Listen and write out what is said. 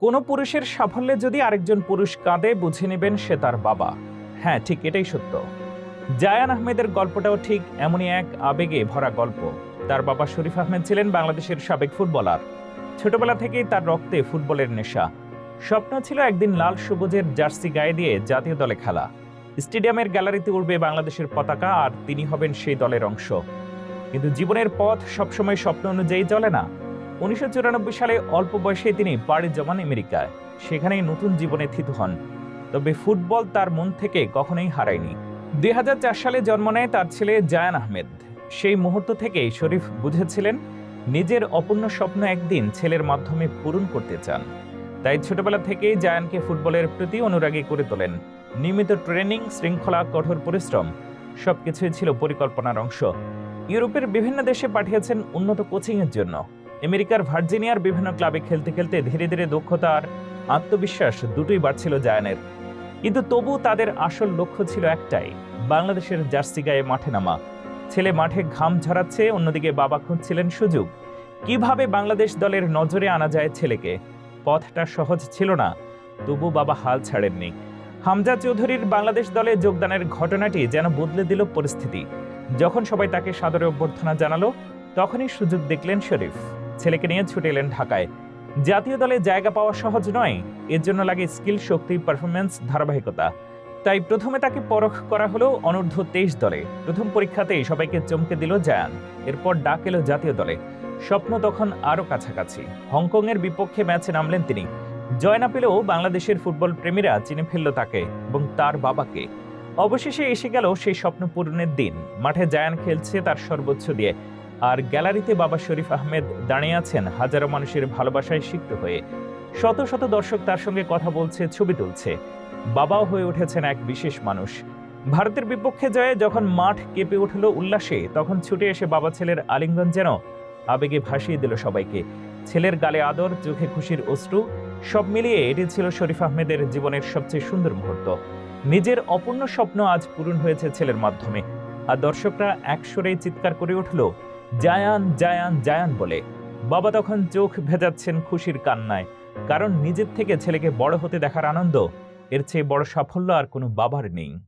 কোনো পুরুষের সাফল্যে যদি আরেকজন পুরুষ কাঁদে, বুঝে নেবেন সে তার বাবা। হ্যাঁ ঠিক এটাই সত্য। জায়ান আহমেদের গল্পটাও ঠিক এমনই এক আবেগে ভরা গল্প। তার বাবা শরীফ আহমেদ ছিলেন বাংলাদেশের সাবেক ফুটবলার। ছোটবেলা থেকেই তার রক্তে ফুটবলের নেশা। স্বপ্ন ছিল একদিন লাল সবুজের জার্সি গায়ে দিয়ে জাতীয় দলে খেলা। স্টেডিয়ামের গ্যালারিতে উঠবে বাংলাদেশের পতাকা আর তিনি হবেন সেই দলের অংশ। কিন্তু জীবনের পথ সবসময় স্বপ্ন অনুযায়ী চলে না। উনিশশো চুরানব্বই সালে অল্প বয়সে তিনি পাড়ি জমান আমেরিকায়। সেখানেই নতুন জীবনে থিতু হন। তবে ফুটবল তার মন থেকে কখনোই হারায়নি। দুই হাজার চার সালে জন্ম নেয় তার ছেলে জায়ান আহমেদ। সেই মুহূর্ত থেকেই শরীফ বুঝেছিলেন, নিজের অপূর্ণ স্বপ্ন একদিন ছেলের মাধ্যমে পূরণ করতে চান। তাই ছোটবেলা থেকেই জায়ানকে ফুটবলের প্রতি অনুরাগী করে তোলেন। নিয়মিত ট্রেনিং, শৃঙ্খলা, কঠোর পরিশ্রম সবকিছুই ছিল পরিকল্পনার অংশ। ইউরোপের বিভিন্ন দেশে পাঠিয়েছেন উন্নত কোচিংয়ের জন্য। আমেরিকার ভার্জিনিয়ার বিভিন্ন ক্লাবে খেলতে খেলতে ধীরে ধীরে দক্ষতা আর আত্মবিশ্বাস দুটোই বাড়ছিল জায়ানের। কিন্তু তবু তাদের আসল লক্ষ্য ছিল একটাই, বাংলাদেশের জার্সি গায়ে মাঠে নামা। ছেলে মাঠে ঘাম ঝরাচ্ছে, অন্যদিকে বাবা খুঁজছিলেন সুযোগ। কীভাবে বাংলাদেশ দলের নজরে আনা যায় ছেলেকে? পথটা সহজ ছিল না, তবু বাবা হাল ছাড়েননি। হামজা চৌধুরীর বাংলাদেশ দলে যোগদানের ঘটনাটি যেন বদলে দিল পরিস্থিতি। যখন সবাই তাকে সাদরে অভ্যর্থনা জানালো, তখনই সুযোগ দেখলেন শরীফ। ছেলেকে নিয়ে ছুটে এলেন ঢাকায়। জাতীয় দলে জায়গা পাওয়া সহজ নয়, এর জন্য লাগে স্কিল, শক্তি পারফরমেন্স ধারাবাহিকতা। তাই প্রথমে তাকে পরখ করা হলো অনূর্ধ্ব তেইশ দলে। প্রথম পরীক্ষাতেই সবাইকে চমকে দিল জায়ান, এরপর ডাক এলো জাতীয় দলে। স্বপ্ন তখন আরও কাছাকাছি। হংকংয়ের বিপক্ষে ম্যাচে নামলেন তিনি। জয় না পেলেও বাংলাদেশের ফুটবল প্রেমীরা চিনে ফেলল তাকে এবং তার বাবাকে। অবশেষে এসে গেল সেই স্বপ্ন পূরণের দিন। মাঠে জায়ান খেলছে তার সর্বোচ্চ দিয়ে। আর গ্যালারিতে বাবা শরীফ আহমেদ দাঁড়িয়ে আছেন হাজারো মানুষের ভালোবাসায় সিক্ত হয়ে। শত শত দর্শক তার সঙ্গে কথা বলছে, ছবি তুলছে। বাবাও হয়ে উঠেছেন এক বিশেষ মানুষ। ভারতের বিপক্ষে জয়ে যখন মাঠ কেঁপে উঠল উল্লাসে, তখন ছুটে এসে বাবা ছেলের আলিঙ্গন যেন আবেগে ভাসিয়ে দিল সবাইকে। ছেলের গালে আদর, চোখে খুশির অশ্রু, সব মিলিয়ে এটি ছিল শরীফ আহমেদের জীবনের সবচেয়ে সুন্দর মুহূর্ত। নিজের অপূর্ণ স্বপ্ন আজ পূরণ হয়েছে ছেলের মাধ্যমে। আর দর্শকরা একসরেই চিৎকার করে উঠল জায়ান জায়ান জায়ান বলে। বাবা তখন চোখ ভেজাচ্ছেন খুশির কান্নায়। কারণ নিজের থেকে ছেলেকে বড় হতে দেখার আনন্দ, এর চেয়ে বড় সাফল্য আর কোনো বাবার নেই।